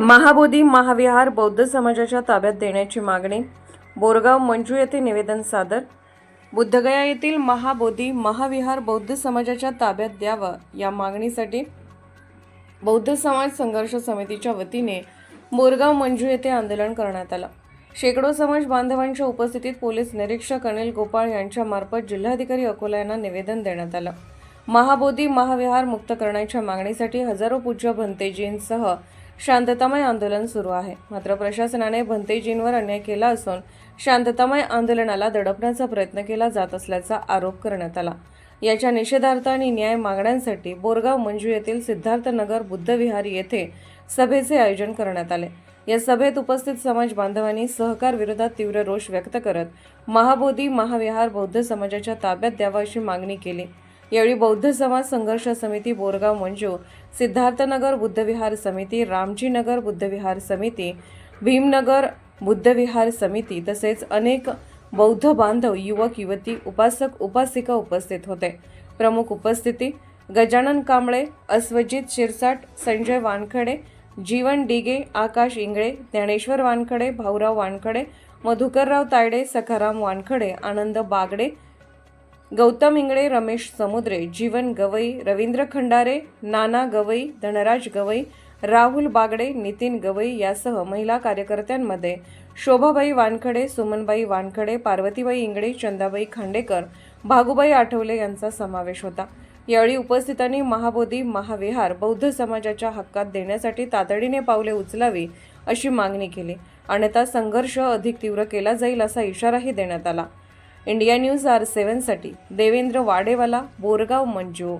महाबोधी महाविहार बौद्ध समाजाच्या ताब्यात देण्याची मागणी. बोरगाव मंजू येथे निवेदन सादर. बुद्धगया येथील महाबोधी महाविहार बौद्ध समाजाच्या ताब्यात द्यावं या मागणीसाठी बौद्ध समाज संघर्ष समितीच्या वतीने बोरगाव मंजू येथे आंदोलन करण्यात आलं. शेकडो समाज बांधवांच्या उपस्थितीत पोलीस निरीक्षक अनिल गोपाळ यांच्यामार्फत जिल्हाधिकारी अकोला यांना निवेदन देण्यात आलं. महाबोधी महाविहार मुक्त करण्याच्या मागणीसाठी हजारो पूज्य भंतेजींसह शांततामय आंदोलन सुरू आहे. मात्र प्रशासनाने भंतेजींवर अन्याय केला असून शांततामय आंदोलनाला दडपण्याचा प्रयत्न केला जात असल्याचा आरोप करण्यात आला. याच्या निषेधार्थ आणि न्याय मागण्यांसाठी बोरगाव मंजू येथील सिद्धार्थनगर बुद्धविहार येथे सभेचे आयोजन करण्यात आले. या सभेत उपस्थित समाज बांधवांनी सहकार विरोधात तीव्र रोष व्यक्त करत महाबोधी महाविहार बौद्ध समाजाच्या ताब्यात द्यावा अशी मागणी केली. यावेळी बौद्ध समाज संघर्ष समिती बोरगाव मंजू सिद्धार्थनगर बुद्धविहार समिती रामजीनगर बुद्धविहार समिती भीमनगर बुद्धविहार समिती तसेच अनेक बौद्ध बांधव युवक युवती उपासक उपासिका उपस्थित होते. प्रमुख उपस्थिती गजानन कांबळे अस्वजित शिरसाट संजय वानखडे जीवन डिगे आकाश इंगळे ज्ञानेश्वर वानखडे भाऊराव वानखडे मधुकरराव तायडे सखाराम वानखडे आनंद बागडे गौतम इंगळे रमेश समुद्रे जीवन गवई रवींद्र खंडारे नाना गवई धनराज गवई राहुल बागडे नितीन गवई यासह महिला कार्यकर्त्यांमध्ये शोभाबाई वानखडे सुमनबाई वानखडे पार्वतीबाई इंगळे चंदाबाई खांडेकर भागुबाई आठवले यांचा समावेश होता. यावेळी उपस्थितांनी महाबोधी महाविहार बौद्ध समाजाच्या हक्कात देण्यासाठी तातडीने पावले उचलावी अशी मागणी केली. अन्यथा संघर्ष अधिक तीव्र केला जाईल असा इशाराही देण्यात आला. इंडिया न्यूज आर सेवनसाठी देवेंद्र वाडेवाला बोरगाव मंजू.